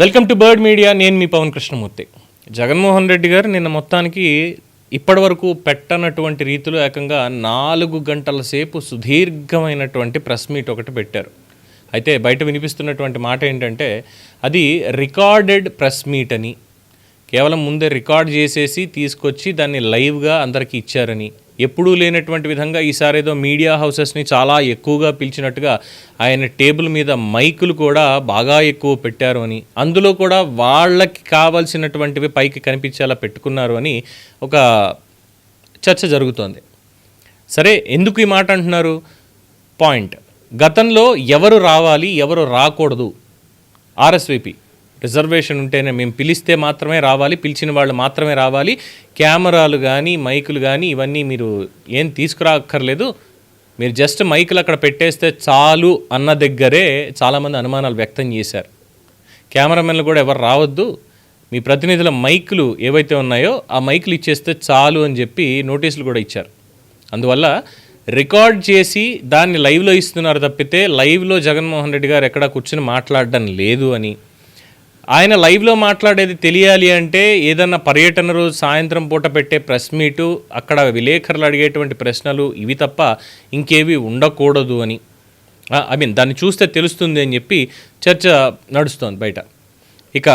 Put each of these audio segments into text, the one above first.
Welcome to bird media. నేను మీ పవన్ కృష్ణమూర్తి. జగన్మోహన్ రెడ్డి గారు నిన్న మొత్తానికి ఇప్పటివరకు పెట్టనటువంటి రీతిలో ఏకంగా నాలుగు గంటల సేపు సుదీర్ఘమైనటువంటి ప్రెస్ మీట్ ఒకటి పెట్టారు. అయితే బయట వినిపిస్తున్నటువంటి మాట ఏంటంటే అది రికార్డెడ్ ప్రెస్ మీట్ అని కేవలం ముందే రికార్డ్ చేసేసి తీసుకొచ్చి దాన్ని లైవ్గా అందరికీ ఇచ్చారని ఎప్పుడూ లేనటువంటి విధంగా ఈసారి ఏదో మీడియా హౌసెస్ని చాలా ఎక్కువగా పిలిచినట్టుగా ఆయన టేబుల్ మీద మైకులు కూడా బాగా ఎక్కువ పెట్టారు అని. అందులో కూడా వాళ్ళకి కావాల్సినటువంటివి పైకి కనిపించేలా పెట్టుకున్నారు అని ఒక చర్చ జరుగుతోంది. సరే ఎందుకు ఈ మాట అంటున్నారు? పాయింట్. గతంలో ఎవరు రావాలి ఎవరు రాకూడదు? ఆర్ఎస్విపి. రిజర్వేషన్ ఉంటేనే మేము పిలిస్తే మాత్రమే రావాలి పిలిచిన వాళ్ళు మాత్రమే రావాలి. కెమెరాలు కానీ మైకులు కానీ ఇవన్నీ మీరు ఏం తీసుకురాక్కర్లేదు. మీరు జస్ట్ మైకులు అక్కడ పెట్టేస్తే చాలు అన్న దగ్గరే చాలామంది అనుమానాలు వ్యక్తం చేశారు. కెమెరామెన్లు కూడా ఎవరు రావద్దు. మీ ప్రతినిధుల మైకులు ఏవైతే ఉన్నాయో ఆ మైకులు ఇచ్చేస్తే చాలు అని చెప్పి నోటీసులు కూడా ఇచ్చారు. అందువల్ల రికార్డ్ చేసి దాన్ని లైవ్లో ఇస్తున్నారు తప్పితే లైవ్లో జగన్మోహన్ రెడ్డి గారు ఎక్కడ కూర్చుని మాట్లాడడం లేదు అని ఆయన లైవ్లో మాట్లాడేది తెలియాలి అంటే ఏదన్నా పర్యటన రోజు సాయంత్రం పూట పెట్టే ప్రెస్ మీటు అక్కడ విలేకరులు అడిగేటువంటి ప్రశ్నలు ఇవి తప్ప ఇంకేవి ఉండకూడదు అని. ఐ మీన్ దాన్ని చూస్తే తెలుస్తుంది అని చెప్పి చర్చ నడుస్తోంది బయట. ఇక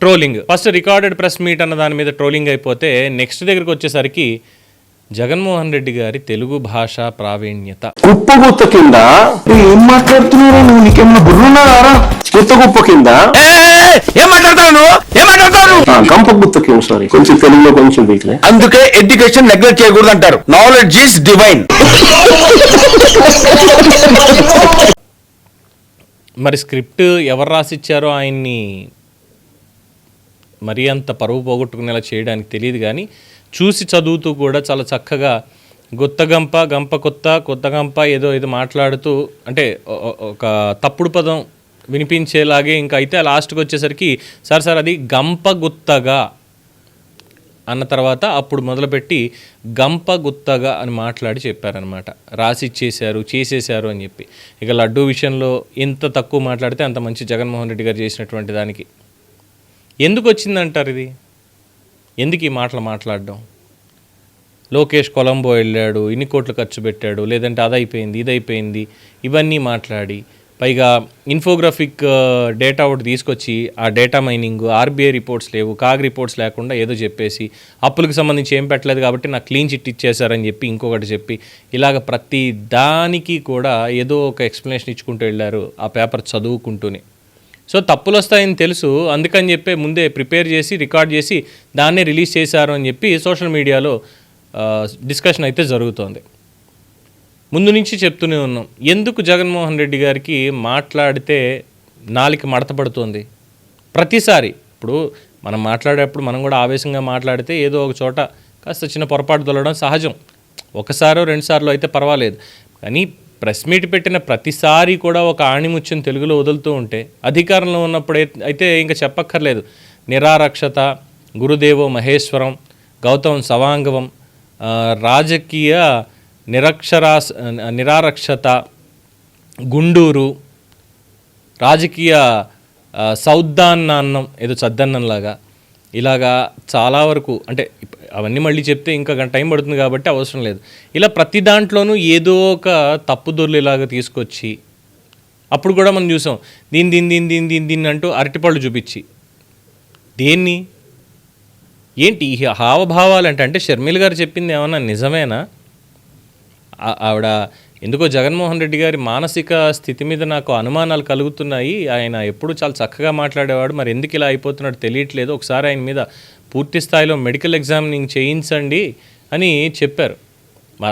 trolling first recorded press meet అన్న దాని మీద ట్రోలింగ్ అయిపోతే నెక్స్ట్ దగ్గరికి వచ్చేసరికి జగన్మోహన్ రెడ్డి గారి తెలుగు భాష ప్రావీణ్యత. కుప్పగుత్త కింద ఏం మాట్లాడుతున్నారా నువ్వు? నీకేమైనా బుర్రున్నారా గుత్త కుప్ప కింద ఏం మాట్లాడతావు నువ్వు? ఏం మాట్లాడతావు నువ్వు? ఆ, గంప గుత్త కింద సారీ. కొంచెం తెలుగులో కొంచెం వీక్లే. అందుకే ఎడ్యుకేషన్ నెగ్లెక్ట్ చేయకూడదు అంటారు నాలెడ్జ్ ఈస్ డివైన్ మరి స్క్రిప్ట్ ఎవరు రాసిచ్చారో ఆయన్ని మరీ అంత పరువు పోగొట్టుకునేలా చేయడానికి తెలియదు కానీ చూసి చదువుతూ కూడా చాలా చక్కగా గుత్త గంప గంప కొత్త కొత్త గంప ఏదో ఏదో మాట్లాడుతూ అంటే ఒక తప్పుడు పదం వినిపించేలాగే ఇంకా అయితే లాస్ట్కి వచ్చేసరికి సార్ సార్ అది గంప గుత్తగా అన్న తర్వాత అప్పుడు మొదలుపెట్టి గంప గుత్తగా అని మాట్లాడి చెప్పారనమాట రాసిచ్చేశారు చేసేశారు అని చెప్పి. ఇక లడ్డూ విషయంలో ఎంత తక్కువ మాట్లాడితే అంత మంచి జగన్మోహన్ రెడ్డి గారు చేసినటువంటి దానికి. ఎందుకు వచ్చిందంటారు ఇది? ఎందుకు ఈ మాటలు మాట్లాడడం? లోకేష్ కొలంబో వెళ్ళాడు ఇన్ని కోట్లు ఖర్చు పెట్టాడు లేదంటే అదైపోయింది ఇదైపోయింది ఇవన్నీ మాట్లాడి పైగా ఇన్ఫోగ్రాఫిక్ డేటా uh, ఒకటి తీసుకొచ్చి ఆ డేటా మైనింగ్ ఆర్బీఐ రిపోర్ట్స్ లేవు కాగ్ రిపోర్ట్స్ లేకుండా ఏదో చెప్పేసి అప్పులకు సంబంధించి ఏం పెట్టలేదు కాబట్టి నాకు క్లీన్ చిట్ ఇచ్చేశారని చెప్పి ఇంకొకటి చెప్పి ఇలాగ ప్రతి దానికి కూడా ఏదో ఒక ఎక్స్ప్లెనేషన్ ఇచ్చుకుంటూ వెళ్ళారు ఆ పేపర్ చదువుకుంటూనే. సో తప్పులు వస్తాయని తెలుసు అందుకని చెప్పి ముందే ప్రిపేర్ చేసి రికార్డ్ చేసి దాన్నే రిలీజ్ చేశారు అని చెప్పి సోషల్ మీడియాలో డిస్కషన్ అయితే జరుగుతోంది. ముందు నుంచి చెప్తూనే ఉన్నాం. ఎందుకు జగన్మోహన్ రెడ్డి గారికి మాట్లాడితే నాలిక మడతపడుతోంది ప్రతిసారి. ఇప్పుడు మనం మాట్లాడేటప్పుడు మనం కూడా ఆవేశంగా మాట్లాడితే ఏదో ఒక చోట కాస్త చిన్న పొరపాటు తొలగడం సహజం. ఒకసారో రెండుసార్లు అయితే పర్వాలేదు. కానీ ప్రెస్ మీట్ పెట్టిన ప్రతిసారి కూడా ఒక ఆణిముచ్చని తెలుగులో వదులుతూ ఉంటే అధికారంలో ఉన్నప్పుడు అయితే ఇంకా చెప్పక్కర్లేదు. నిరారక్షత గురుదేవో మహేశ్వరం గౌతమ్ సవాంగవం రాజకీయ నిరక్షరాస్ నిరారక్షత గుండూరు రాజకీయ సౌద్దాన్నాన్నం ఏదో చద్దన్నంలాగా ఇలాగా చాలా వరకు అంటే అవన్నీ మళ్ళీ చెప్తే ఇంకా టైం పడుతుంది కాబట్టి అవసరం లేదు. ఇలా ప్రతి దాంట్లోనూ ఏదో ఒక తప్పుదొర్లు ఇలాగా తీసుకొచ్చి అప్పుడు కూడా మనం చూసాం దీని దీని దీని దీని దీని దీన్ని అంటూ అరటిపళ్ళు చూపించి. దేన్ని? ఏంటి హావభావాలు అంటే అంటే షర్మిల గారు చెప్పింది ఏమన్నా నిజమేనా? ఆవిడ ఎందుకో జగన్మోహన్ రెడ్డి గారి మానసిక స్థితి మీద నాకు అనుమానాలు కలుగుతున్నాయి. ఆయన ఎప్పుడు చాలా చక్కగా మాట్లాడేవాడు. మరి ఎందుకు ఇలా అయిపోతున్నాడు తెలియట్లేదు. ఒకసారి ఆయన మీద పూర్తి స్థాయిలో మెడికల్ ఎగ్జామినింగ్ చేయించండి అని చెప్పారు.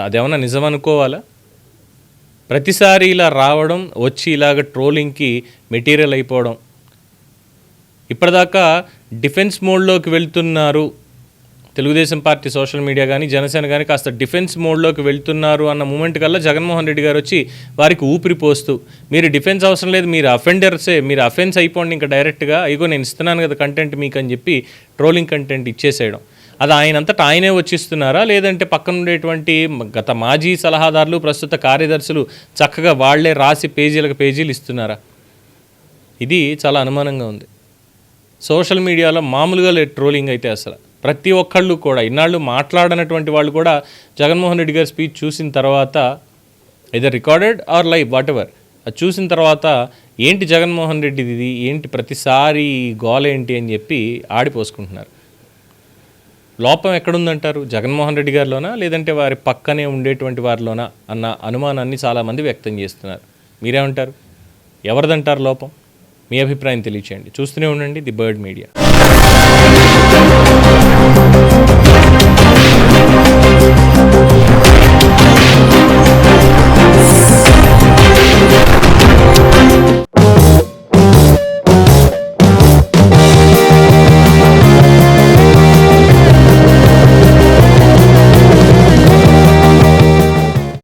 అదేమన్నా నిజం అనుకోవాలా? ప్రతిసారి ఇలా రావడం వచ్చి ఇలాగ ట్రోలింగ్కి మెటీరియల్ అయిపోవడం. ఇప్పటిదాకా డిఫెన్స్ మోడ్లోకి వెళ్తున్నారు తెలుగుదేశం పార్టీ సోషల్ మీడియా కానీ జనసేన కానీ కాస్త డిఫెన్స్ మోడ్లోకి వెళ్తున్నారు అన్న మూమెంట్ కల్లా జగన్మోహన్ రెడ్డి గారు వచ్చి వారికి ఊపిరి పోస్తూ మీరు డిఫెన్స్ అవసరం లేదు మీరు అఫెండర్సే మీరు అఫెన్స్ అయిపోండి ఇంకా డైరెక్ట్గా ఇగో నేను ఇస్తున్నాను కదా కంటెంట్ మీకు అని చెప్పి ట్రోలింగ్ కంటెంట్ ఇచ్చేసేయడం. అది ఆయన అంతటా ఆయనే వచ్చిస్తున్నారా? లేదంటే పక్కన ఉండేటువంటి గత మాజీ సలహాదారులు ప్రస్తుత కార్యదర్శులు చక్కగా వాళ్ళే రాసి పేజీలకు పేజీలు ఇస్తున్నారా? ఇది చాలా అనుమానంగా ఉంది. సోషల్ మీడియాలో మామూలుగా లేదు ట్రోలింగ్ అయితే అసలు. ప్రతి ఒక్కళ్ళు కూడా ఇన్నాళ్ళు మాట్లాడనటువంటి వాళ్ళు కూడా జగన్మోహన్ రెడ్డి గారి స్పీచ్ చూసిన తర్వాత either recorded or live what ever చూసిన తర్వాత ఏంటి జగన్మోహన్ రెడ్డిది ఇది? ఏంటి ప్రతిసారి గోలేంటి గోల ఏంటి అని చెప్పి ఆడిపోసుకుంటున్నారు. లోపం ఎక్కడుందంటారు? జగన్మోహన్ రెడ్డి గారిలోనా? లేదంటే వారి పక్కనే ఉండేటువంటి వారిలోనా? అన్న అనుమానాన్ని చాలామంది వ్యక్తం చేస్తున్నారు. మీరేమంటారు? ఎవరిదంటారు లోపం? మీ అభిప్రాయం తెలియచేయండి. చూస్తూనే ఉండండి ది బర్డ్ మీడియా.